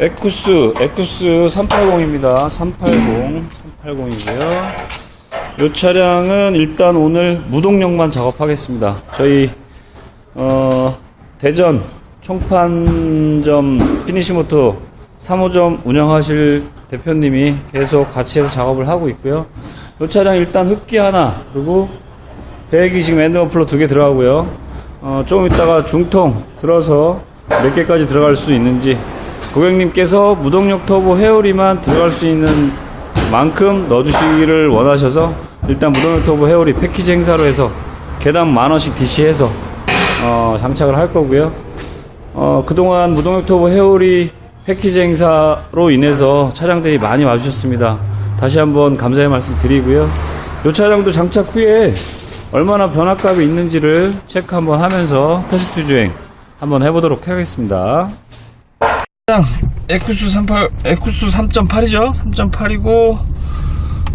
에쿠스, 에쿠스 380입니다. 380, 380이고요. 이 차량은 일단 오늘 무동력만 작업하겠습니다. 저희 어, 대전 총판점 피니시모토 3호점 운영하실 대표님이 계속 같이 해서 작업을 하고 있고요. 이 차량 일단 흡기 하나 그리고 배기 지금 엔드머플러 두 개 들어가고요. 어, 조금 있다가 중통 들어서 몇 개까지 들어갈 수 있는지 고객님께서 무동력 터보 헤어리만 들어갈 수 있는 만큼 넣어주시기를 원하셔서 일단 무동력 터보 헤어리 패키지 행사로 해서 개당 만 원씩 DC해서 어, 장착을 할 거고요. 어, 그동안 무동력 터보 헤어리 패키지 행사로 인해서 차량들이 많이 와주셨습니다. 다시 한번 감사의 말씀 드리고요. 이 차량도 장착 후에 얼마나 변화값이 있는지를 체크 한번 하면서 테스트 주행 한번 해보도록 하겠습니다. 에쿠스 38, 에쿠스 3.8이죠? 3.8이고,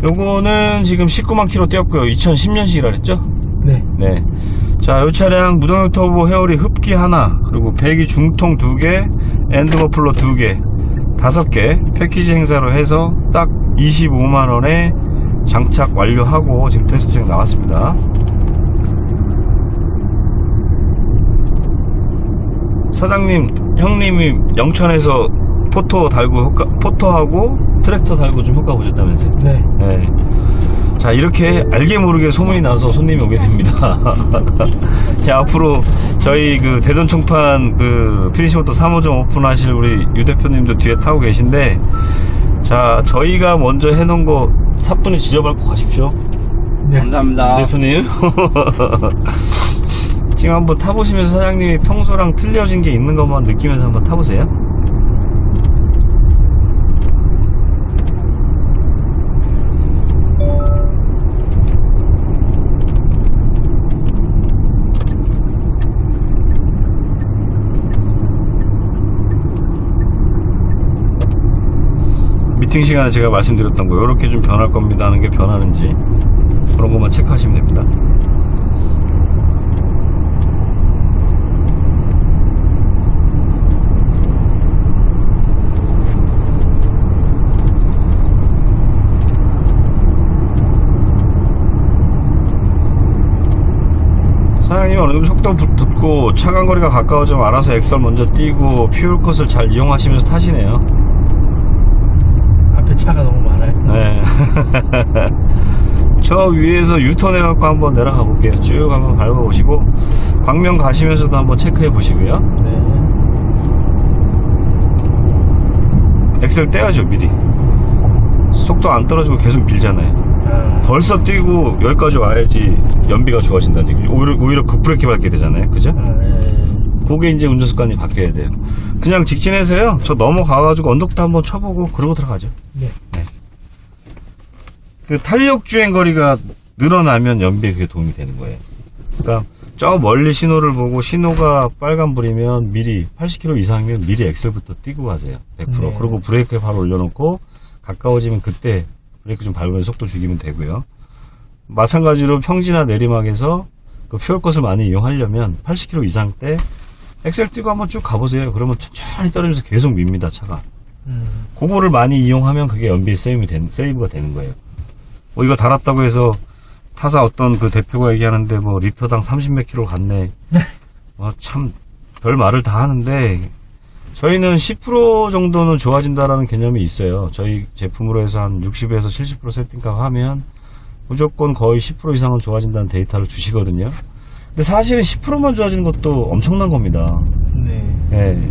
요거는 지금 19만 킬로 뛰었고요. 2010년식이라 그랬죠? 네. 네. 자, 이 차량 무동력 터보 헤어리 흡기 하나, 그리고 배기 중통 두 개, 엔드 머플러 두 개, 다섯 개 패키지 행사로 해서 딱 25만 원에 장착 완료하고 지금 테스트 중 나왔습니다. 사장님, 형님이 영천에서 포토 달고 효과, 포토하고 트랙터 달고 좀 효과 보셨다면서요? 네. 네. 자, 이렇게 알게 모르게 소문이 나서 손님이 오게 됩니다. 자, 앞으로 저희 그 대전 총판 그 피니시모토 3호점 오픈하실 우리 유 대표님도 뒤에 타고 계신데, 자, 저희가 먼저 해놓은 거 사뿐히 지져밟고 가십시오. 네. 감사합니다. 대표님. 지금 한번 타보시면서 사장님이 평소랑 틀려진 게 있는 것만 느끼면서 한번 타보세요. 미팅 시간에 제가 말씀드렸던 거 이렇게 좀 변할 겁니다 하는 게 변하는지 그런 것만 체크하시면 됩니다. 어느 정도 속도 붙- 붙고 차간 거리가 가까워지면 알아서 엑셀 먼저 띄고 퓨얼 컷을 잘 이용하시면서 타시네요. 앞에 차가 너무 많아요. 네. 저 위에서 유턴 해갖고 한번 내려가 볼게요. 쭉 한번 밟아보시고 광명 가시면서도 한번 체크해 보시고요. 네. 엑셀 떼야죠 미리. 속도 안 떨어지고 계속 밀잖아요. 아, 벌써 뛰고 여기까지 와야지 연비가 좋아진다는 얘기죠. 오히려, 오히려 급브레이크 밟게 되잖아요. 그죠? 아, 네. 그게 이제 운전 습관이 바뀌어야 돼요. 그냥 직진해서요. 저 넘어가가지고 언덕도 한번 쳐보고 그러고 들어가죠. 네. 그 탄력 주행 거리가 늘어나면 연비에 그게 도움이 되는 거예요. 그러니까 저 멀리 신호를 보고 신호가 빨간불이면 미리 80km 이상이면 미리 엑셀부터 띄고 가세요. 100%. 네. 그리고 브레이크에 바로 올려놓고 가까워지면 그때 브레이크 좀 밟으면서 속도 죽이면 되고요. 마찬가지로 평지나 내리막에서 그 퓨얼 것을 많이 이용하려면 80km 이상 때 엑셀 띄고 한번 쭉 가보세요. 그러면 천천히 떨어지면서 계속 밉니다, 차가. 음, 그거를 많이 이용하면 그게 연비 세이브 된, 세이브가 되는 거예요. 뭐 이거 달았다고 해서 타사 어떤 그 대표가 얘기하는데 뭐 리터당 30몇 킬로 갔네. 어, 참, 별 말을 다 하는데 저희는 10% 정도는 좋아진다라는 개념이 있어요. 저희 제품으로 해서 한 60에서 70% 세팅값 하면 무조건 거의 10% 이상은 좋아진다는 데이터를 주시거든요. 근데 사실은 10%만 좋아지는 것도 엄청난 겁니다. 네. 예.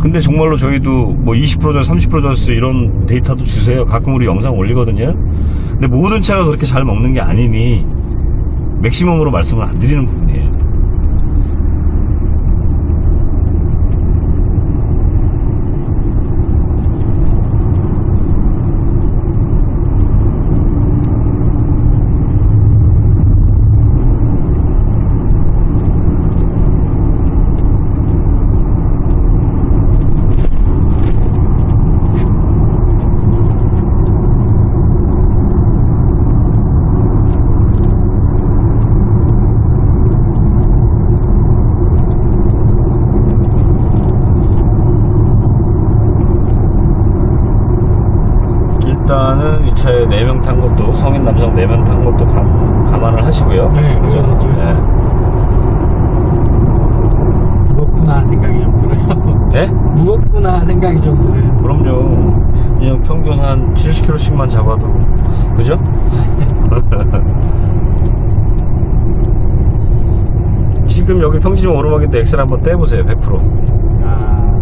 근데 정말로 저희도 뭐 20% 줬어, 30% 줬어 이런 데이터도 주세요. 가끔 우리 영상 올리거든요. 근데 모든 차가 그렇게 잘 먹는 게 아니니 맥시멈으로 말씀을 안 드리는 부분이에요. 남성 4명 탄 것도 감, 감안을 하시고요. 네, 그죠? 그래서 좀- 네. 무겁구나 생각이 좀 들어요. 네? 무겁구나 생각이 좀 들어요. 그럼요. 그냥 평균 한 70kg씩만 잡아도 그죠? 지금 여기 평지점 오르막인데 엑셀 한번 떼보세요 100% 아,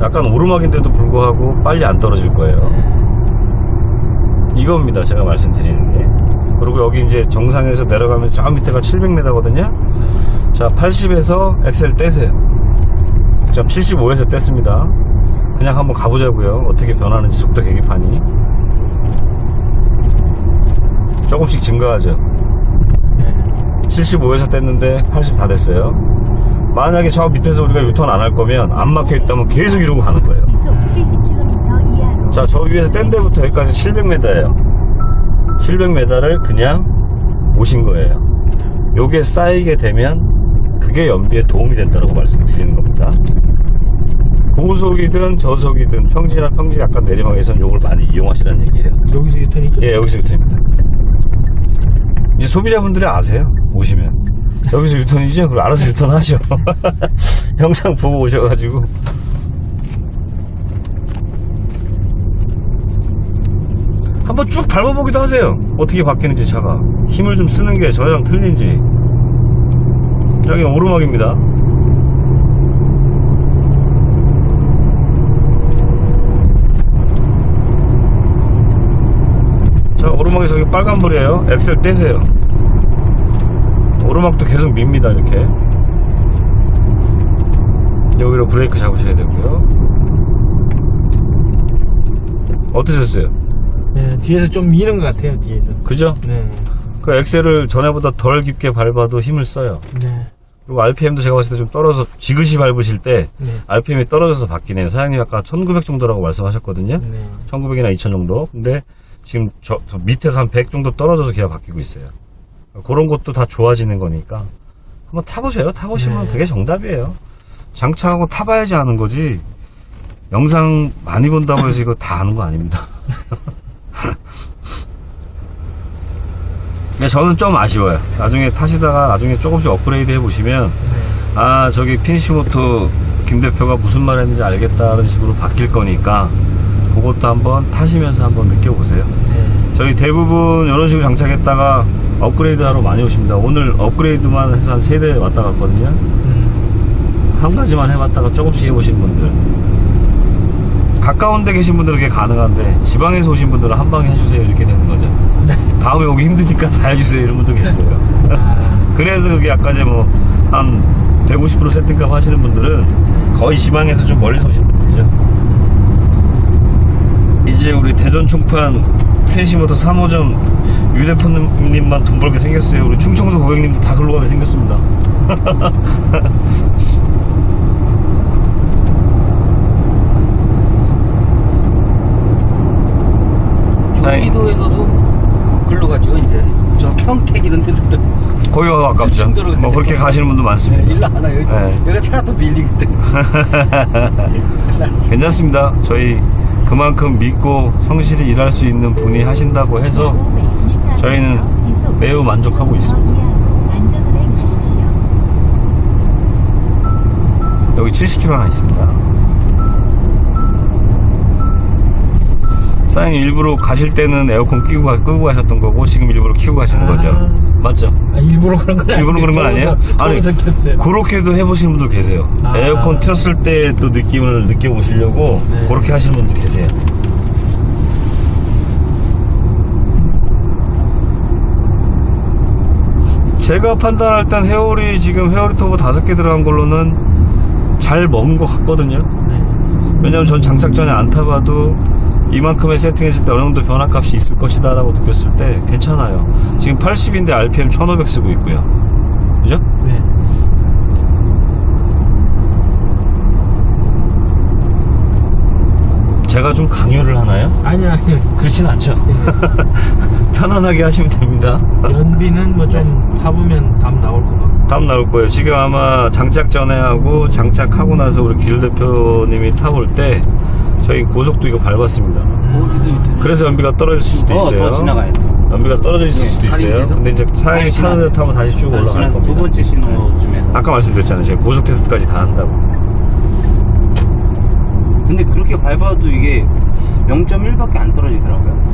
약간 오르막인데도 불구하고 빨리 안 떨어질 거예요 이겁니다 제가 말씀드리는 게. 그리고 여기 이제 정상에서 내려가면서 저 밑에가 700m거든요. 자 80에서 엑셀 떼세요. 자 75에서 뗐습니다. 그냥 한번 가보자고요. 어떻게 변하는지 속도 계기판이. 조금씩 증가하죠. 네. 75에서 뗐는데 80 다 됐어요. 만약에 저 밑에서 우리가 유턴 안 할 거면 안 막혀 있다면 계속 이러고 가는 거예요 시속 70km 이하로 자, 저 위에서 뗀 데부터 여기까지 700m예요. 700m를 그냥 오신 거예요. 요게 쌓이게 되면 그게 연비에 도움이 된다고 말씀을 드리는 겁니다. 고속이든 저속이든 평지나 평지 약간 내리막에선 요걸 많이 이용하시라는 얘기예요. 여기서 유턴이죠? 예, 여기서 유턴입니다. 이제 소비자분들이 아세요. 오시면. 여기서 유턴이죠? 그럼 알아서 유턴하셔. 영상 보고 오셔가지고. 한번 쭉 밟아보기도 하세요. 어떻게 바뀌는지 차가. 힘을 좀 쓰는 게 저랑 틀린지. 여기 오르막입니다. 자 오르막에 저기 빨간불이에요 엑셀 떼세요 오르막도 계속 밉니다 이렇게 여기로 브레이크 잡으셔야 되고요 어떠셨어요? 네, 뒤에서 좀 미는 것 같아요, 뒤에서. 그죠? 네. 그 엑셀을 전에보다 덜 깊게 밟아도 힘을 써요 네. 그리고 RPM도 제가 봤을 때 좀 떨어져 지그시 밟으실 때 네. RPM이 떨어져서 바뀌네요 사장님 아까 1900 정도라고 말씀하셨거든요 네. 1900이나 2000 정도. 근데 지금 저, 저 밑에서 한 100 정도 떨어져서 기아 바뀌고 있어요. 그런 것도 다 좋아지는 거니까 한번 타보세요. 타보시면 네. 그게 정답이에요. 장착하고 타봐야지 아는 거지. 영상 많이 본다고 해서 이거 다 아는 거 아닙니다. 근데 저는 좀 아쉬워요. 나중에 타시다가 나중에 조금씩 업그레이드 해보시면 아 저기 피니시모토 김 대표가 무슨 말 했는지 알겠다는 식으로 바뀔 거니까 그것도 한번 타시면서 한번 느껴보세요. 네. 저희 대부분 이런 식으로 장착했다가 업그레이드 하러 많이 오십니다. 오늘 업그레이드만 해서 한세대 왔다 갔거든요. 음. 한 가지만 해봤다가 조금씩 해보신 분들. 가까운 데 계신 분들은 그게 가능한데 지방에서 오신 분들은 한 방에 해주세요 이렇게 되는 거죠. 네. 다음에 오기 힘드니까 다 해주세요 이런 분도 계세요. 아, 그래서 그게 아까 이제 뭐 한 150% 세팅값 하시는 분들은 거의 지방에서 좀 멀리서 오신 분들이죠. 이제 우리 대전 총판 펜시모터 3호점 유대표님만 돈 벌게 생겼어요. 우리 충청도 고객님도 다 글로 가게 생겼습니다. 경기도에서도 글로 가죠 이제 저 평택 이런 데서도 거기가 가깝죠. 충청도로 뭐 그렇게 가시는 분도 많습니다. 일로 하나 여기 네. 여기가 차가 또 밀리거든 괜찮습니다. 저희 그만큼 믿고 성실히 일할 수 있는 분이 하신다고 해서 저희는 매우 만족하고 있습니다. 여기 70km 하나 있습니다. 사장님 일부러 가실 때는 에어컨 끼고 가, 끄고 가셨던 거고 지금 일부러 키고 가시는 거죠. 아. 맞죠? 아, 일부러 그런 건 아니에요. 일부러 그런 건 아니에요? 아니, 켰어요. 그렇게도 해보시는 분들 계세요. 아. 에어컨 틀었을 때 또 느낌을 느껴보시려고 네. 그렇게 하시는 분들 계세요. 제가 판단할 땐 회오리 지금 회오리 터보 다섯 개 들어간 걸로는 잘 먹은 것 같거든요. 네. 왜냐면 전 장착 전에 안 타봐도 이만큼의 세팅했을 때 어느 정도 변화값이 있을 것이다 라고 느꼈을 때 괜찮아요. 지금 80인데 RPM 1500 쓰고 있고요. 그죠? 네. 제가 좀 강요를 하나요? 아니요, 아니요. 그렇진 않죠. 편안하게 하시면 됩니다. 연비는 뭐좀 타보면 답 나올 것 같고. 다음 나올 거예요. 지금 아마 장착 전에 하고 장착하고 나서 우리 기술 대표님이 타볼 때 저희 고속도 이거 밟았습니다. 어디서 유턴? 그래서 연비가 떨어질 수도 어, 있어요. 더 지나가야 돼. 연비가 떨어져 있을 네, 수도 다리 있어요. 밑에서? 근데 이제 사장님이 다시 타는 데 지나- 타면 다시 쭉 올라갈 겁니다. 두 번째 신호쯤에서. 아까 말씀드렸잖아요. 제가 고속 테스트까지 다 한다고. 근데 그렇게 밟아도 이게 0.1밖에 안 떨어지더라고요.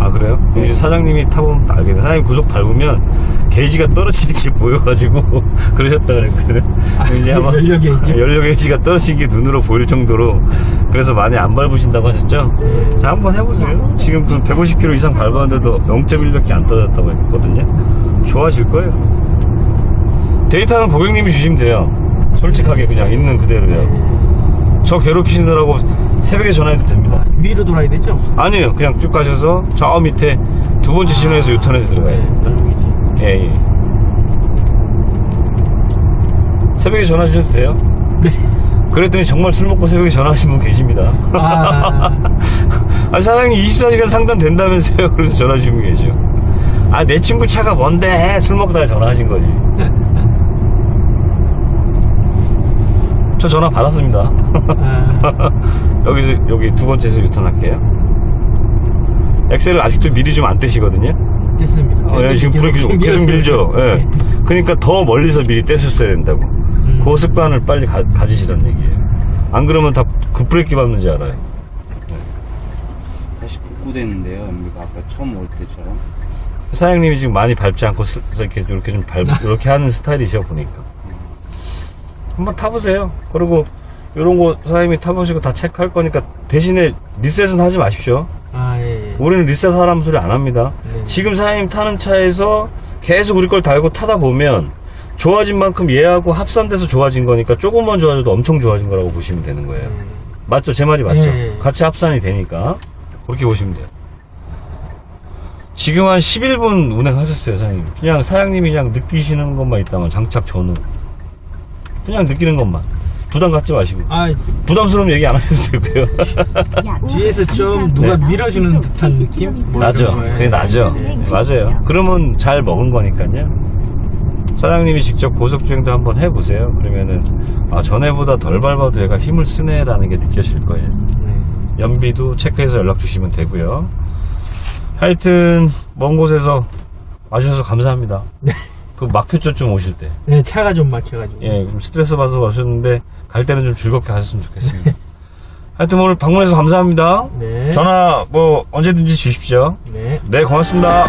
아 그래요? 그럼 네. 이제 사장님이 타보면 알겠네. 사장님 고속 밟으면 게이지가 떨어지는 게 보여가지고 그러셨다 그랬거든. 그럼 이제 아마 연료 게이지? 연료 게이지가 떨어지는 게 눈으로 보일 정도로 그래서 많이 안 밟으신다고 하셨죠? 자 한번 해보세요. 지금 그 150km 이상 밟았는데도 0.1밖에 안 떨어졌다고 했거든요. 좋아질 거예요. 데이터는 고객님이 주시면 돼요. 솔직하게 그냥 있는 그대로요. 저 괴롭히시느라고 새벽에 전화해도 됩니다. 위로 돌아야 되죠? 아니에요. 그냥 쭉 가셔서 저 밑에 두 번째 신호에서 유턴해서 들어가야 돼요. 저쪽이지. 예, 예. 새벽에 전화 주셔도 돼요. 네. 그랬더니 정말 술 먹고 새벽에 전화하신 분 계십니다. 아, 아, 사장님 24시간 상담 된다면서요. 그래서 전화 주신 분 계셔. 아, 내 친구 차가 뭔데? 술 먹다가 전화하신 거지. 저 전화 받았습니다. 아, 여기서, 여기 두 번째에서 유턴할게요. 엑셀을 아직도 미리 좀 안 떼시거든요. 됐습니다. 어, 예, 지금 브레이크 좀 계속 밀죠. 예. 네. 그러니까 더 멀리서 미리 떼셨어야 된다고. 음. 그 습관을 빨리 가, 가지시란 얘기예요. 안 그러면 다 급브레이크 밟는지 알아요. 다시 복구됐는데요. 아까 처음 올 때처럼. 사장님이 지금 많이 밟지 않고 스- 이렇게 이렇게 좀 밟, 이렇게 하는 스타일이셔 보니까. 한번 타보세요. 그리고 이런 거 사장님이 타보시고 다 체크할 거니까 대신에 리셋은 하지 마십시오. 아, 예, 예. 우리는 리셋 하라는 소리 안 합니다. 네. 지금 사장님 타는 차에서 계속 우리 걸 달고 타다 보면 좋아진 만큼 얘하고 합산돼서 좋아진 거니까 조금만 좋아져도 엄청 좋아진 거라고 보시면 되는 거예요. 음. 맞죠? 제 말이 맞죠? 예, 예. 같이 합산이 되니까 그렇게 보시면 돼요. 지금 한 11분 운행하셨어요, 사장님. 그냥 사장님이 그냥 느끼시는 것만 있다면 장착 전후 그냥 느끼는 것만 부담 갖지 마시고 아, 부담스러운 얘기 안 하셔도 되고요. 뒤에서 좀 누가 밀어주는 듯한 느낌? 뭐 나죠. 거예요. 그게 나죠. 네. 네, 맞아요. 그러면 잘 먹은 거니까요. 사장님이 직접 고속주행도 한번 해보세요. 그러면은 아 전에보다 덜 밟아도 얘가 힘을 쓰네라는 게 느껴질 거예요. 네. 연비도 체크해서 연락 주시면 되고요. 하여튼 먼 곳에서 와주셔서 감사합니다. 그 막혔죠 좀 오실 때. 네, 차가 좀 막혀가지고. 예, 좀 스트레스 받아서 와셨는데 갈 때는 좀 즐겁게 하셨으면 좋겠습니다. 하여튼 오늘 방문해서 감사합니다. 네. 전화 뭐 언제든지 주십시오. 네. 네, 고맙습니다.